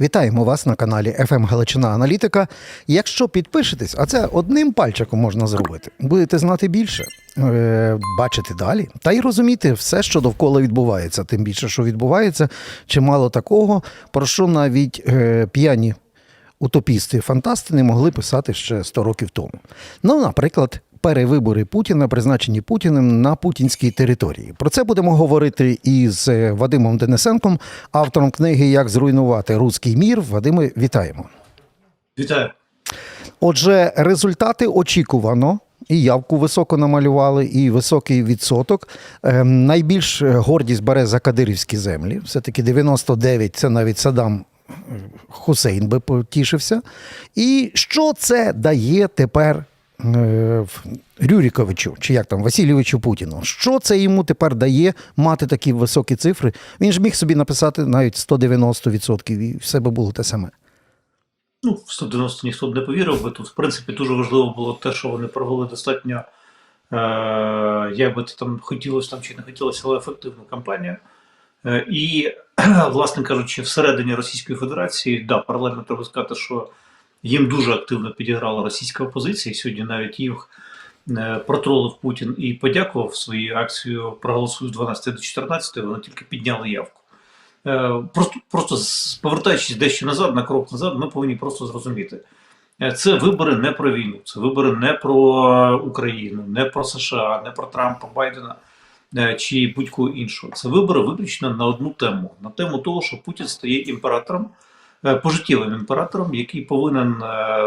Вітаємо вас на каналі FM Галичина Аналітика. Якщо підпишетесь, а це одним пальчиком можна зробити, будете знати більше, е, бачити далі та й розуміти все, що довкола відбувається. Тим більше, що відбувається, чимало такого, про що навіть е, п'яні утопісти, фантасти не могли писати ще 100 років тому. Ну, наприклад, перевибори Путіна, призначені Путіним на путінській території. Про це будемо говорити із е, Вадимом Денисенком, автором книги Як зруйнувати руський мір. Вадиме, вітаємо. Вітаю. Отже, результати очікувано. І явку високо намалювали, і високий відсоток. Ем, найбільш гордість бере за кадирівські землі. Все-таки 99 це навіть Саддам е, Хусейн би потішився. І що це дає тепер е, Рюріковичу, чи як там Васильовичу Путіну? Що це йому тепер дає мати такі високі цифри? Він ж міг собі написати навіть 190% і все би було те саме. Ну, в 190 ніхто б не повірив би. Тут, в принципі, дуже важливо було те, що вони провели достатньо, е, як би це там хотілося там чи не хотілося, але ефективну кампанію. Е, і, власне кажучи, всередині Російської Федерації, да, паралельно треба сказати, що їм дуже активно підіграла російська опозиція. Сьогодні навіть їх е, протролив Путін і подякував своєю акцією проголосую з 12 до 14, вони тільки підняли явку. Е, Просто, просто повертаючись дещо назад, на крок назад, ми повинні просто зрозуміти. Е, Це вибори не про війну, це вибори не про Україну, не про США, не про Трампа, Байдена чи будь-кого іншого. Це вибори виключно на одну тему: на тему того, що Путін стає імператором, пожиттєвим імператором, який повинен е,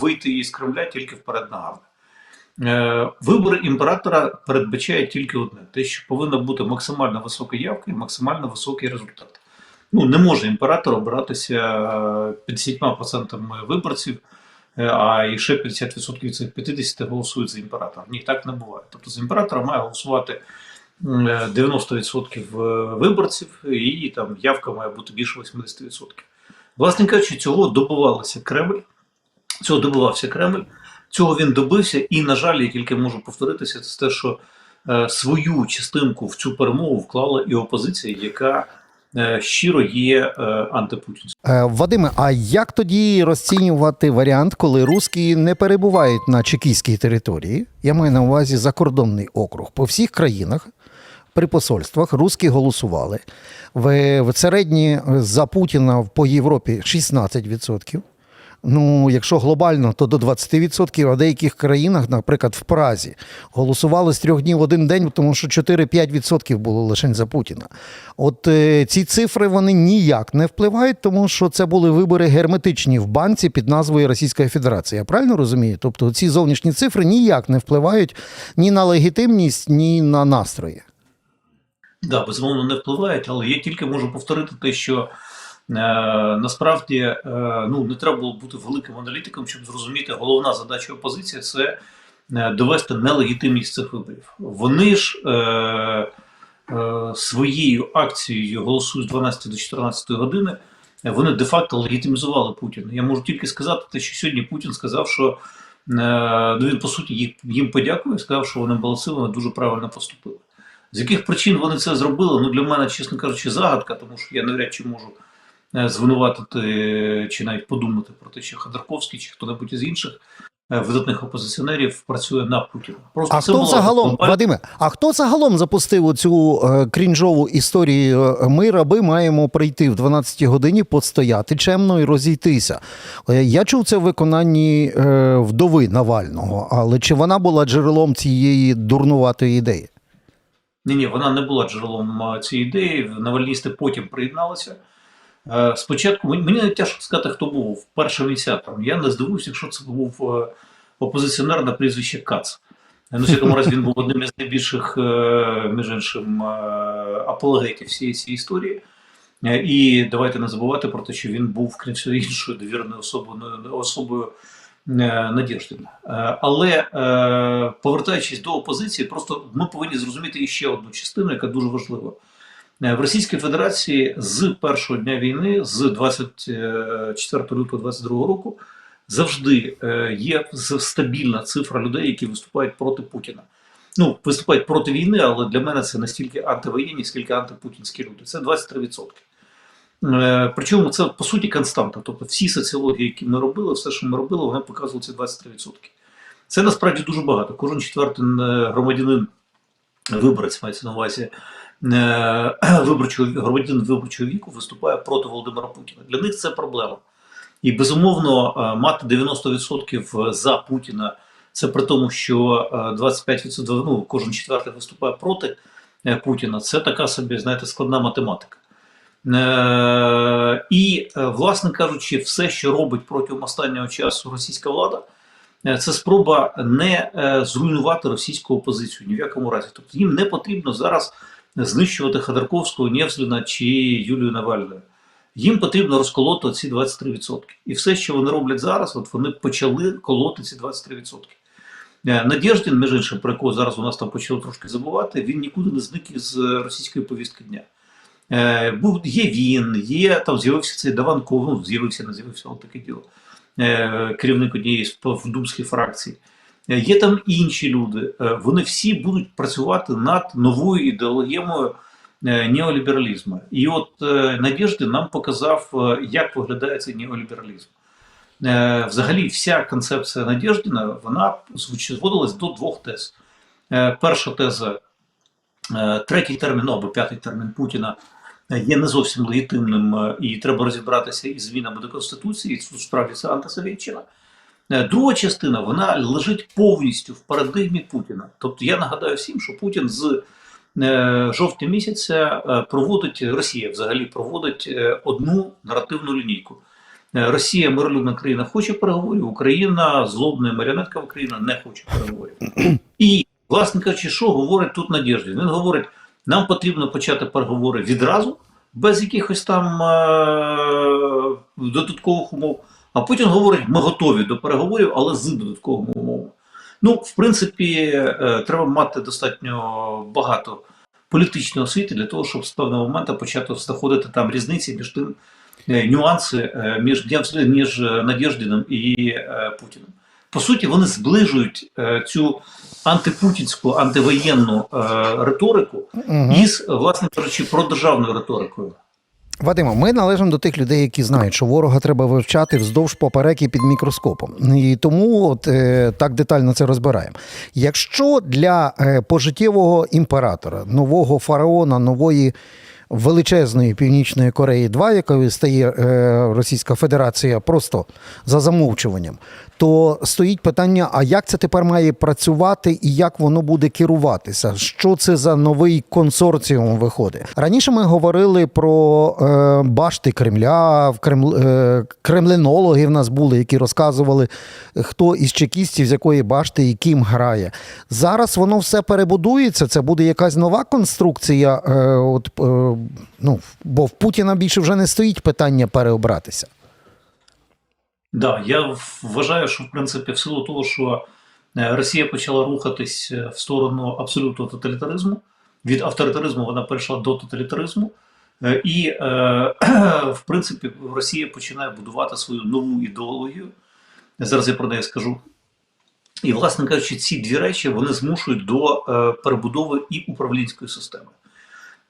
вийти із Кремля тільки вперед ногами. Е, Вибори імператора передбачають тільки одне: те, що повинна бути максимально висока явка і максимально високий результат. Ну, не може імператор обиратися е, 50% виборців, е, а ще 50% від цих 50 голосують за імператора. Ні, так не буває. Тобто за імператора має голосувати е, 90% виборців, і там явка має бути більше 80%. Власне кажучи, цього добивалося Кремль, цього добивався Кремль, цього він добився, і, на жаль, я тільки можу повторитися, це те, що е, свою частинку в цю перемогу вклала і опозиція, яка е, щиро є е, антипутінською. Е, Вадиме, а як тоді розцінювати варіант, коли русські не перебувають на чекійській території? Я маю на увазі закордонний округ. По всіх країнах при посольствах русські голосували. В, в середні за Путіна по Європі 16%. Ну, якщо глобально, то до 20%, а в деяких країнах, наприклад, в Празі, голосували з трьох днів один день, тому що 4-5% було лише за Путіна. От е, ці цифри вони ніяк не впливають, тому що це були вибори герметичні в банці під назвою Російська Федерація. Я правильно розумію? Тобто ці зовнішні цифри ніяк не впливають ні на легітимність, ні на настрої. Да, безумовно, не впливають, але я тільки можу повторити те, що е, насправді е, ну, не треба було бути великим аналітиком, щоб зрозуміти, головна задача опозиції це е, довести нелегітимність цих виборів. Вони ж е, е, своєю акцією голосують з 12 до 14 години. Вони де-факто легітимізували Путіна. Я можу тільки сказати, те, що сьогодні Путін сказав, що е, ну, він по суті їм подякує, сказав, що вони молодці, вони дуже правильно поступили. З яких причин вони це зробили? Ну для мене, чесно кажучи, загадка, тому що я навряд чи можу е, звинуватити чи навіть подумати про те, що Ходорковський чи хто-небудь із інших е, видатних опозиціонерів працює на Путіна. Просто А це хто загалом, глобальна- Вадиме, а хто загалом запустив оцю е, крінжову історію? Ми, раби, маємо прийти в 12 годині, постояти чемно і розійтися. Я чув це в виконанні вдови Навального, але чи вона була джерелом цієї дурнуватої ідеї? Ні, ні, вона не була джерелом цієї ідеї. Навальністи потім приєдналися. Е, Спочатку мені навіть тяжко сказати, хто був першим ініціатором. Я не здивуюся, якщо це був е, опозиціонер на прізвище Кац. Ну, всякому разі, він був одним із найбільших, е, між іншим, е, апологетів всієї цієї історії. Е, І давайте не забувати про те, що він був, крім всього іншою, довіреною особою, особою е, Е, Але е, повертаючись до опозиції, просто ми повинні зрозуміти іще одну частину, яка дуже важлива. В Російській Федерації з першого дня війни, з 24 лютого 22 року, завжди є стабільна цифра людей, які виступають проти Путіна. Ну, виступають проти війни, але для мене це не стільки антивоєнні, скільки антипутінські люди. Це 23%. Е, Причому це по суті константа. Тобто всі соціології, які ми робили, все, що ми робили, вони показували ці 23%. Це насправді дуже багато. Кожен четвертий е, громадянин, виборець мається на увазі е, виборчого громадянин виборчого віку виступає проти Володимира Путіна. Для них це проблема. І безумовно мати 90% за Путіна. Це при тому, що е, 25% ну, кожен четвертий виступає проти Путіна. Це така собі, знаєте, складна математика. Е, І, е, власне кажучи, все, що робить протягом останнього часу російська влада, е, це спроба не зруйнувати російську опозицію ні в якому разі. Тобто їм не потрібно зараз знищувати Ходорковського, Невзліна чи Юлію Навальну. Їм потрібно розколоти ці 23%. І все, що вони роблять зараз, от вони почали колоти ці 23%. Е, Надєждін, між іншим, про якого зараз у нас там почали трошки забувати, він нікуди не зник із російської повістки дня. Е, був, є він, є там з'явився цей Даванков, ну, з'явився, не з'явився, але таке діло. Е, керівник однієї з думських фракцій. Е, Є там інші люди. Вони всі будуть працювати над новою ідеологією неолібералізму. І от Надєждин нам показав, як виглядає цей неолібералізм. Взагалі, вся концепція Надєждіна вона зводилась до двох тез. Перша теза, третій термін ну, або п'ятий термін Путіна є не зовсім легітимним, е, і треба розібратися із змінами до Конституції. і Тут справді це антисовєтчина. Е, Друга частина вона лежить повністю в парадигмі Путіна. Тобто я нагадаю всім, що Путін з е, жовтня місяця проводить Росія взагалі проводить одну наративну лінійку. Росія миролюбна країна хоче переговорів, Україна злобна маріонетка Україна не хоче переговорів. І, власне кажучи, що говорить тут Надєждін? Він говорить, нам потрібно почати переговори відразу, без якихось там е- додаткових умов. А Путін говорить, ми готові до переговорів, але з додатковими умовами. Ну, в принципі, е, треба мати достатньо багато політичної освіти для того, щоб з певного моменту почати знаходити там різниці між тим, е, нюанси е, між, між е, Надєждіном і Путіним. По суті, вони зближують е, цю антипутінську, антивоєнну е, риторику із, власне кажучи, продержавною риторикою. Вадимо, ми належимо до тих людей, які знають, що ворога треба вивчати вздовж поперек і під мікроскопом. І тому от, е, так детально це розбираємо. Якщо для е, пожиттєвого імператора, нового фараона, нової величезної Північної Кореї 2, якою стає е, Російська Федерація просто за замовчуванням, то стоїть питання: а як це тепер має працювати і як воно буде керуватися? Що це за новий консорціум виходить? Раніше ми говорили про е, башти Кремля, в е, кремлинологи в нас були, які розказували, хто із чекістів з якої башти і ким грає. Зараз воно все перебудується. Це буде якась нова конструкція. От, ну, бо в Путіна більше вже не стоїть питання переобратися. Да, я вважаю, що в принципі, в силу того, що е, Росія почала рухатись е, в сторону абсолютного тоталітаризму, від авторитаризму вона перейшла до тоталітаризму, е, і в принципі Росія починає будувати свою нову ідеологію. Зараз я про неї скажу. І, власне кажучи, ці дві речі вони змушують до перебудови і управлінської системи.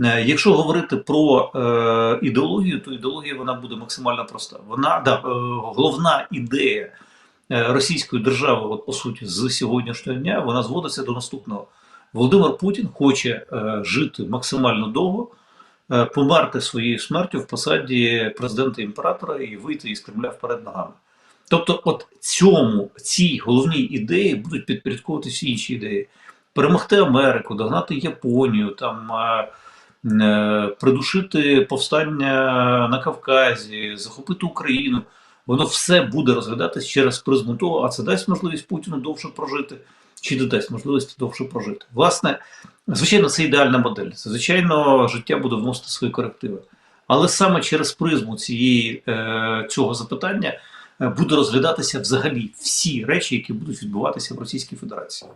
Е, Якщо говорити про е, ідеологію, то ідеологія вона буде максимально проста. Вона да, е, головна ідея е, російської держави, от по суті, з сьогоднішнього дня, вона зводиться до наступного: Володимир Путін хоче е, жити максимально довго, е, померти своєю смертю в посаді президента імператора і вийти із Кремля вперед ногами. Тобто, от цьому цій головній ідеї будуть підпорядковувати всі інші ідеї: перемогти Америку, догнати Японію, там. е, придушити повстання на Кавказі, захопити Україну. Воно все буде розглядатись через призму того, а це дасть можливість Путіну довше прожити, чи не дасть можливості довше прожити. Власне, звичайно, це ідеальна модель. Це, звичайно, життя буде вносити свої корективи. Але саме через призму цієї, е, цього запитання е, буде розглядатися взагалі всі речі, які будуть відбуватися в Російській Федерації.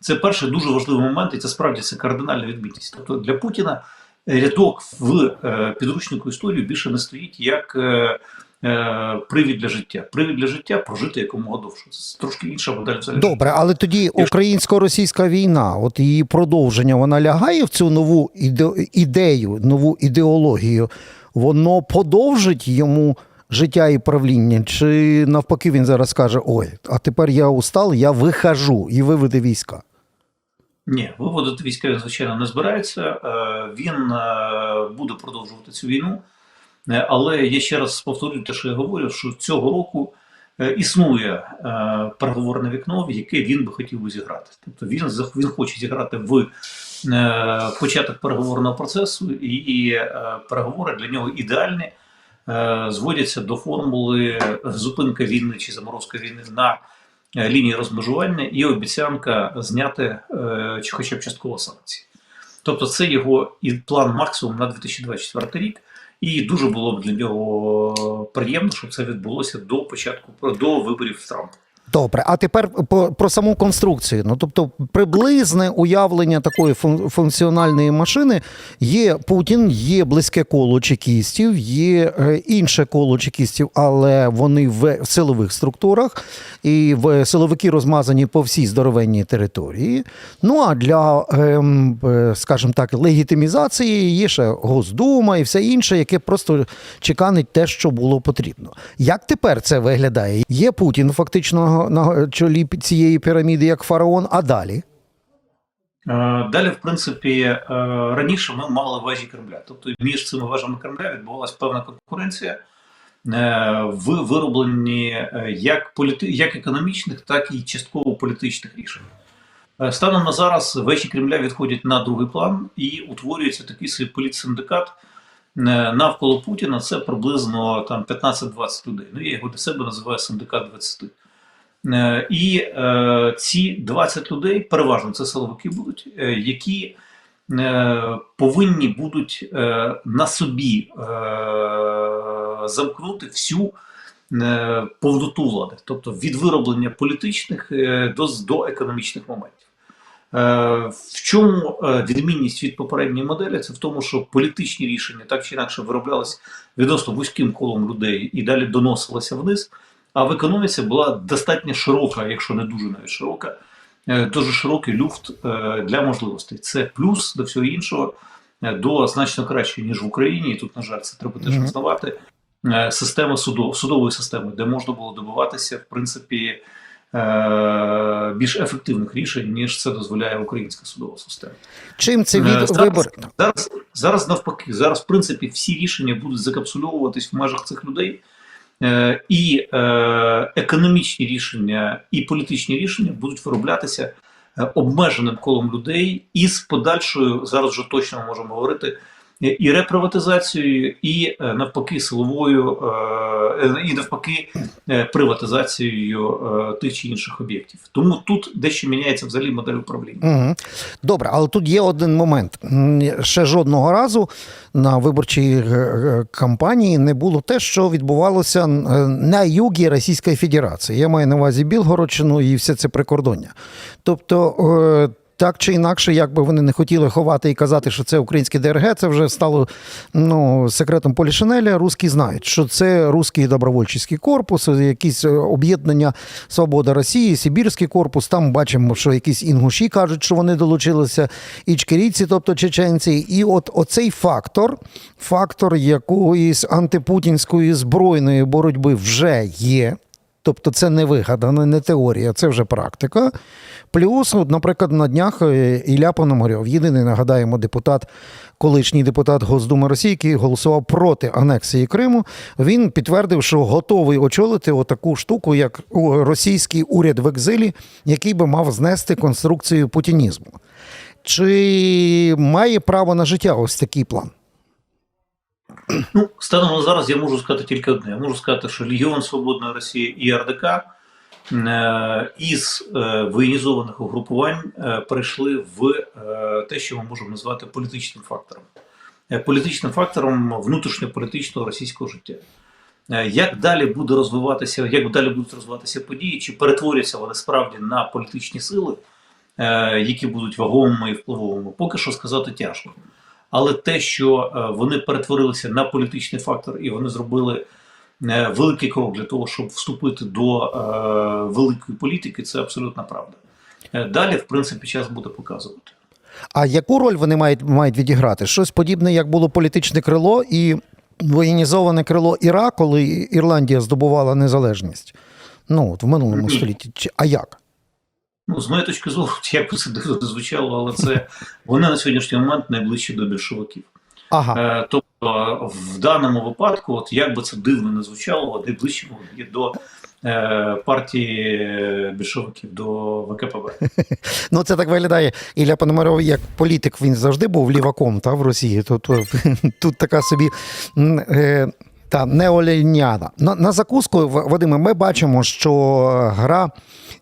Це перший дуже важливий момент, і це справді це кардинальна відмінність. Тобто для Путіна рядок в е, підручнику історії більше не стоїть як е, е, привід для життя. Привід для життя прожити якомога довше. Це трошки інша модель взагалі. Добре, але тоді українсько-російська війна, от її продовження, вона лягає в цю нову іде- ідею, нову ідеологію воно подовжить йому життя і правління, чи навпаки він зараз каже: ой, а тепер я устал, я вихожу і виведе війська. Ні, виводити війська звичайно, не збирається. Е, Він е, буде продовжувати цю війну. Е, Але я ще раз повторюю те, що я говорю, що цього року існує переговорне вікно, в яке він би хотів би зіграти. Тобто він, він хоче зіграти в початок переговорного процесу, і, переговори для нього ідеальні. Зводяться до формули зупинка війни чи заморозка війни на лінії розмежування і обіцянка зняти е, чи хоча б частково санкції. Тобто це його і план максимум на 2024 рік. І дуже було б для нього приємно, щоб це відбулося до початку до виборів Трампа. Добре, а тепер по, про саму конструкцію. Ну тобто, приблизне уявлення такої фун- функціональної машини є Путін, є близьке коло чекістів, є е, інше коло чекістів, але вони в силових структурах, і в силовики розмазані по всій здоровенній території. Ну а для, ем, е, скажімо так, легітимізації є ще Госдума і все інше, яке просто чеканить те, що було потрібно. Як тепер це виглядає? Є Путін фактично на чолі цієї піраміди як фараон, а далі? Е, Далі, в принципі, е, раніше ми мали вежі Кремля. Тобто між цими вежами Кремля відбувалася певна конкуренція е, в виробленні як, політи... як економічних, так і частково політичних рішень. Станом на зараз вежі Кремля відходять на другий план і утворюється такий собі політсиндикат навколо Путіна. Це приблизно там 15-20 людей. Ну, я його для себе називаю синдикат 20. Е, І е, ці 20 людей, переважно це силовики будуть, е, які повинні будуть на собі замкнути всю повноту влади, тобто від вироблення політичних до, до економічних моментів. В чому відмінність від попередньої моделі? Це в тому, що політичні рішення так чи інакше вироблялись відносно вузьким колом людей і далі доносилися вниз. А в економіці була достатньо широка, якщо не дуже навіть широка, е, дуже широкий люфт е, для можливостей. Це плюс до всього іншого е, до значно краще, ніж в Україні. І тут, на жаль, це треба теж визнавати. Системи судов, судової системи, де можна було добиватися, в принципі, більш ефективних рішень, ніж це дозволяє українська судова система. Чим це від зараз- вибор? Зараз, зараз навпаки, зараз, в принципі, всі рішення будуть закапсульовуватись в межах цих людей. Е, І е, економічні рішення, і політичні рішення будуть вироблятися е, обмеженим колом людей із подальшою, зараз вже точно ми можемо говорити, і реприватизацією, і е, навпаки силовою, е, е, і навпаки е, приватизацією е, тих чи інших об'єктів. Тому тут дещо міняється взагалі модель управління. Угу. Добре, але тут є один момент. Ще жодного разу на виборчій е, е, кампанії не було те, що відбувалося е, на югі Російської Федерації. Я маю на увазі Білгородщину і все це прикордоння. Тобто. Так чи інакше, як би вони не хотіли ховати і казати, що це українське ДРГ, це вже стало ну, секретом Полішинеля. Русські знають, що це русський добровольчий корпус, якісь е, об'єднання Свобода Росії, Сибірський корпус. Там бачимо, що якісь інгуші кажуть, що вони долучилися, ічкерійці, тобто чеченці. І от оцей фактор, фактор якоїсь антипутінської збройної боротьби вже є. Тобто це не вигадана, не теорія, це вже практика. Плюс, наприклад, на днях е, Ілля Пономарьов, єдиний, нагадаємо, депутат, колишній депутат Госдуми Росії, який голосував проти анексії Криму, він підтвердив, що готовий очолити отаку штуку, як російський уряд в екзилі, який би мав знести конструкцію путінізму. Чи має право на життя ось такий план? Ну, станом на зараз я можу сказати тільки одне. Я можу сказати, що Легіон Свободної Росії і РДК е, із е, воєнізованих угрупувань е, перейшли в те, що ми можемо назвати політичним фактором. Політичним фактором внутрішньополітичного російського життя. Як далі буде розвиватися, як далі будуть розвиватися події, чи перетворяться вони справді на політичні сили, які будуть вагомими і впливовими, поки що сказати тяжко. Але те, що е, вони перетворилися на політичний фактор і вони зробили е, великий крок для того, щоб вступити до е, великої політики, це абсолютна правда. Далі, в принципі, час буде показувати. А яку роль вони мають, мають відіграти? Щось подібне, як було політичне крило, і воєнізоване крило Іра, коли Ірландія здобувала незалежність? Ну, от в минулому столітті. А як? Ну, з моєї точки зору, як би це дивно звучало, але це вони на сьогоднішній момент найближчі до більшовиків. Ага. Е, тобто, в даному випадку, от як би це дивно не звучало, найближчі є до е, партії більшовиків, до ВКПБ. Ну, це так виглядає. Ілля Пономарьов, як політик, він завжди був ліваком та, в Росії. Тут, тут така собі. Е, та неоліняна. На, на закуску, Вадиме, ми бачимо, що гра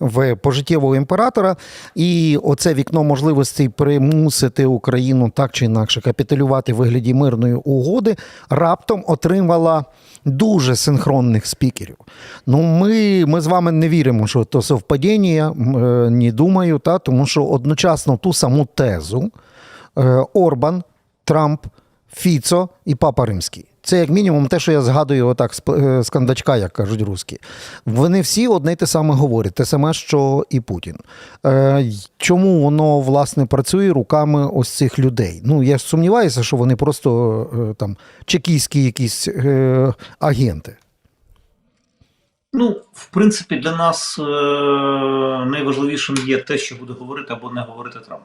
в пожиттєвого імператора і оце вікно можливостей примусити Україну так чи інакше капітулювати в вигляді мирної угоди раптом отримала дуже синхронних спікерів. Ну, ми, ми з вами не віримо, що то совпадіння, не думаю, та, тому що одночасно ту саму тезу е, Орбан, Трамп, Фіцо і Папа Римський. Це як мінімум те, що я згадую отак з, е, кандачка, як кажуть русські. Вони всі одне й те саме говорять, те саме, що і Путін. Е, чому воно власне працює руками ось цих людей? Ну я сумніваюся, що вони просто е, там чекійські якісь агенти. Ну, в принципі, для нас е, найважливішим є те, що буде говорити або не говорити Трамп.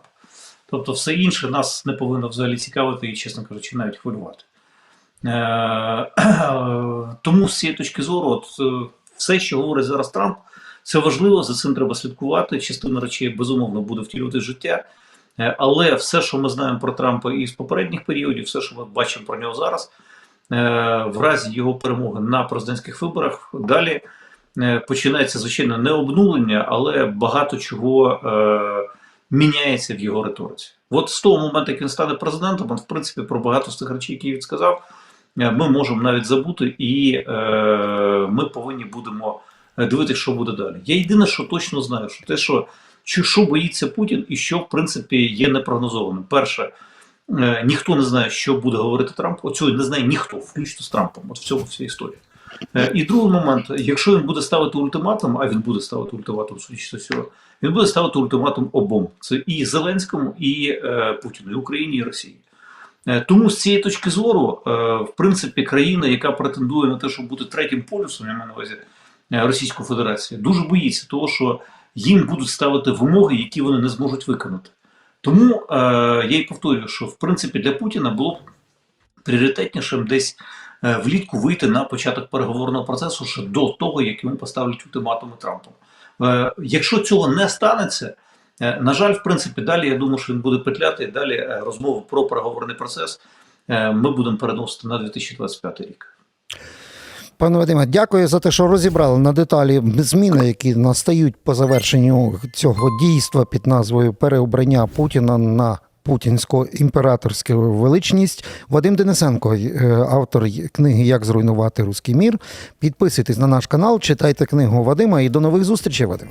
Тобто, все інше нас не повинно взагалі цікавити і, чесно кажучи, навіть хвилювати. Е, тому з цієї точки зору, от, е, все, що говорить зараз Трамп, це важливо, за цим треба слідкувати. Частина речей, безумовно, буде втілювати життя. Е, Але все, що ми знаємо про Трампа із попередніх періодів, все, що ми бачимо про нього зараз, в разі його перемоги на президентських виборах, далі починається звичайно не обнулення, але багато чого міняється в його риториці. От з того моменту, як він стане президентом, от, в принципі, про багато з тих речей, які він сказав, ми можемо навіть забути, і е, ми повинні будемо е, дивитися, що буде далі. Я єдине, що точно знаю, що те, що, що боїться Путін, і що в принципі є непрогнозованим. Перше, е, ніхто не знає, що буде говорити Трамп. Оцього не знає ніхто, включно з Трампом. От в цьому вся історія. Е, І другий момент, якщо він буде ставити ультиматум, а він буде ставити ультиматум, судячи цього, він буде ставити ультиматум обом: це і Зеленському, і е, Путіну, і Україні, і Росії. Е, Тому з цієї точки зору, е, в принципі, країна, яка претендує на те, щоб бути третім полюсом, я маю на увазі е, Російську Федерацію, дуже боїться того, що їм будуть ставити вимоги, які вони не зможуть виконати. Тому я й повторюю, що в принципі для Путіна було б пріоритетнішим десь влітку вийти на початок переговорного процесу ще до того, як йому поставлять ультиматуми Трампом. Якщо цього не станеться, на жаль, в принципі, далі я думаю, що він буде петляти, далі е, розмови про переговорний процес е, ми будемо переносити на 2025 рік. Пане Вадиме, дякую за те, що розібрали на деталі зміни, які настають по завершенню цього дійства під назвою Переобрання Путіна на путінську імператорську величність. Вадим Денисенко, е, автор книги Як зруйнувати руський мір. Підписуйтесь на наш канал, читайте книгу Вадима і до нових зустрічей, Вадим.